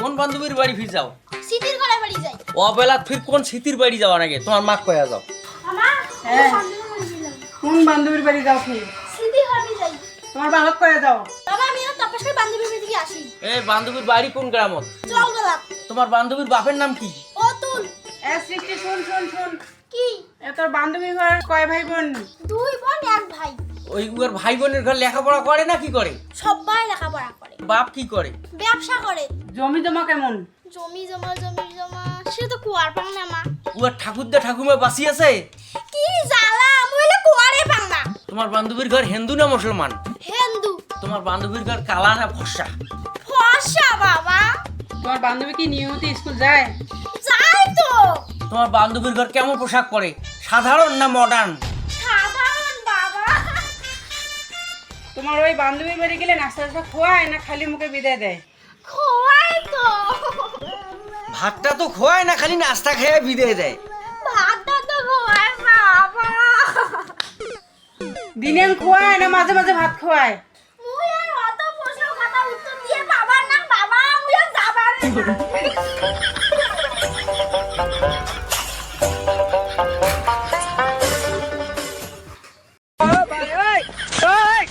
কোন বান্ধবীর বাড়ি ফির যাও সিটির ঘরে বাড়ি যাই। অবেলা ফির কোন স্মৃতির বাড়ি যাওয়া নাকি? তোমার মা কয়া যাও? আমার হ্যাঁ। কোন বান্ধবীর বাড়ি যাও কি সিটি ঘরে যাই। তোমার বালক করে যাও? বাবা আমিও তাপস করে বান্ধবীর বাড়ি আসি। এ বান্ধবীর বাড়ি কোন গ্রামত? চল গোলাপ তোমার বান্ধবীর বাপের নাম কি? অতুল এ সৃষ্টি শুন শুন শুন। কি? এ তোর বান্ধবী ঘর কয় ভাই বোন? দুই বোন এক ভাই। ওই ওর ভাই বোনের ঘর লেখাপড়া করে না কি করে? সবাই লেখাপড়া করে। বাপ কি করে? ব্যবসা করে। জমি জমা কেমন? জমি জমা জমি জমা। সে তো কুয়ার পাং না মা। ওর ঠাকুরদা ঠাকুমা বাসি আছে? কি জ্বালা মহিলা কুয়ারে পাং না। তোমার বান্ধবীর ঘর হিন্দু না মুসলমান? হিন্দু। তোমার বান্ধবীর ঘর কালা না ফর্সা? ফর্সা বাবা। তোমার বান্ধবী কি নিয়মিত স্কুল যায়? যাই তো। তোমার বান্ধবীর ঘর কেমন পোশাক পরে? সাধারণ না মডার্ন তোমার ওই বান্ধবীর বাড়ি গেলে নাস্তা টাস্তা খোয়ায় না খালি মুখে বিদায় দেয়? খোয়াই তো। ভাতটা তো খোয়ায় না খালি নাস্তা খেয়ে বিদে দেয়। ভাতটা তো খোয়াই বাবা। দিনে খোয়ায় না মাঝে মাঝে ভাত খোয়ায়? মুই আর অত প্রশ্ন কথা উত্তর দিয়ে বাবার নাম বাবা মুই আর যাবার না